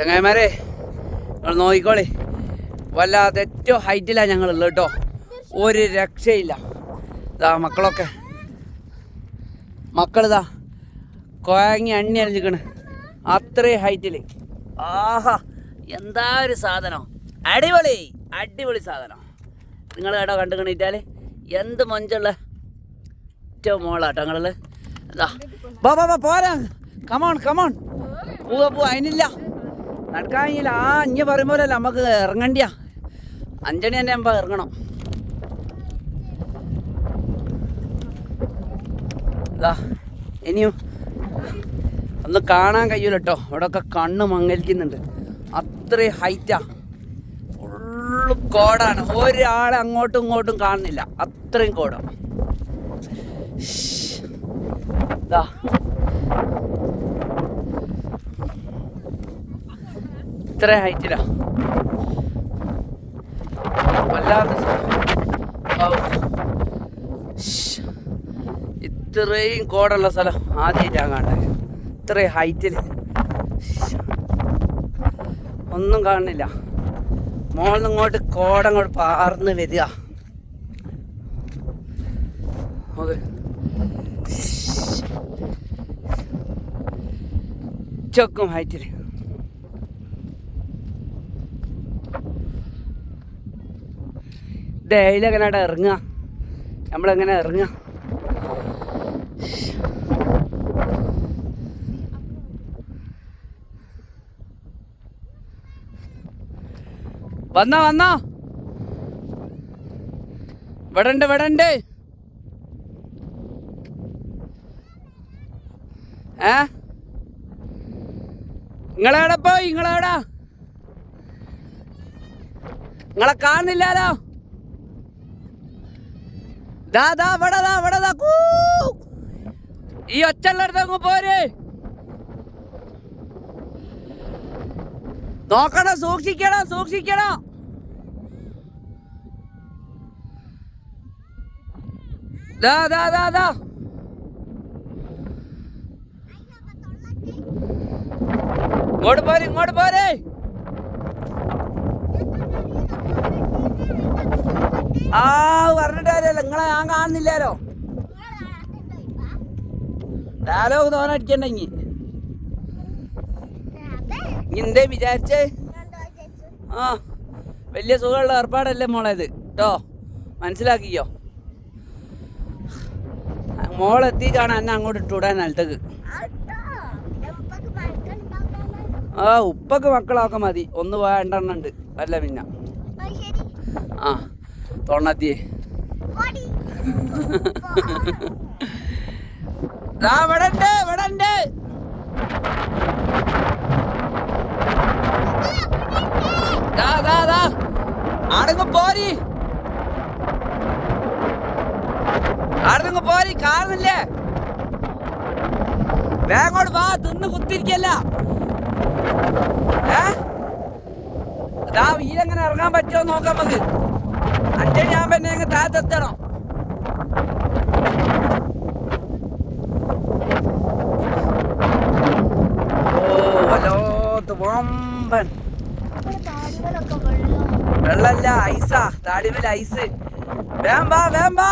ചങ്ങായിമാരെ നിങ്ങൾ നോക്കിക്കോളി. വല്ലാതെ ഏറ്റവും ഹൈറ്റിലാണ് ഞങ്ങളുള്ളത് കേട്ടോ. ഒരു രക്ഷയില്ല. ഇതാ മക്കളൊക്കെ. മക്കളിതാ കോയങ്ങി അണ്ണി അണിഞ്ഞിക്കണ് അത്രയും ഹൈറ്റിൽ ആഹാ എന്താ ഒരു സാധനം? അടിപൊളി അടിപൊളി സാധനം. നിങ്ങൾ കേട്ടോ കണ്ടു കണിട്ടാൽ എന്ത് മൊഞ്ചുള്ള ഏറ്റവും മോളാട്ടോ ഞങ്ങളിൽ എന്താ ബാ പോരാ. കമോൺ കമോൺ പോവാ പോവാ അതിനില്ല. നടക്കാനില്ല ആ ഇഞ്ഞ പറയുമ്പോലല്ല നമുക്ക് ഇറങ്ങണ്ടിയാ. അഞ്ചണി തന്നെ ആകുമ്പോൾ ഇറങ്ങണം. ഇതാ ഇനിയും ഒന്ന് കാണാൻ കഴിയൂല കേട്ടോ ഇവിടെയൊക്കെ കണ്ണ് മങ്ങലിക്കുന്നുണ്ട്. അത്രയും ഹൈറ്റാ. ഫുള്ള് കോടാണ്. ഒരാളെ അങ്ങോട്ടും ഇങ്ങോട്ടും കാണുന്നില്ല. അത്രയും കോടാണ് ഇതാ ഇത്ര ഹൈറ്റിലാ. വല്ലാത്ത. ഇത്രയും കോടുള്ള സ്ഥലം ആദ്യമായിട്ടാണ് കാണുന്നത്. ഇത്രയും ഹൈറ്റിൽ ഒന്നും കാണുന്നില്ല. മോളിൽ ഇങ്ങോട്ട് കോടങ്ങോട്ട് പാർന്ന് വരിക. ചൊക്കും ഹൈറ്റിൽ ഡെയിലെങ്ങനെ ഇറങ്ങുക. നമ്മളെങ്ങനെ ഇറങ്ങുക. വന്നോ വന്നോ. ഇവിടെ ഉണ്ട് ഏ? നിങ്ങളെവിടെ പോയി? നിങ്ങളെവിടാ നിങ്ങളെ കാണുന്നില്ലാലോ? ദാ ദാ ഇവിടെ ദാ കൂ. ഈ ഒച്ചുള്ളടത്ത് അങ്ങ് പോര്. നോക്കണം സൂക്ഷിക്കണം സൂക്ഷിക്കണം. ദാ ദാ ദാ ദാ. ഇങ്ങോട്ട് പോര് ഇങ്ങോട്ട് പോര്. ആ പറഞ്ഞിട്ട് കാര്യമല്ല. നിങ്ങളെ ഞാൻ കാണുന്നില്ലാലോ ഡയലോഗ് ഇനി. എന്തേ വിചാരിച്ചേ? ആ വലിയ സുഖമുള്ള ഏർപ്പാടല്ലേ മോളെ ഇത്. കേട്ടോ മനസ്സിലാക്കിയോ മോളെത്തിയിട്ടാണ് എന്നെ അങ്ങോട്ട് ഇട്ടുവിടാൻ നിലത്തേക്ക്. ആ ഉപ്പക്ക് മക്കളൊക്കെ മതി. ഒന്ന് ഉണ്ട്. അല്ല പിന്നെ. ആ. ദാ ദാ ദാ ആടുങ്ങ് പോരി. ആടുങ്ങ് പോരി കാണുന്നില്ലേ? വേഗോട് വാ തിന്ന് കുത്തിരിക്കല്ല. ഏ? ദാ വീലെങ്ങനെ ഇറങ്ങാൻ പറ്റുമോ നോക്കാം നമുക്ക്. അഞ്ചണി ആകുമ്പോ എന്നെ അങ്ങ് താഴത്തെത്തണം ഓ വല്ലാത്ത വമ്പൻ വെള്ളല്ല ഐസാ താടിമേൽ ഐസ് വേമ്പാ വേമ്പാ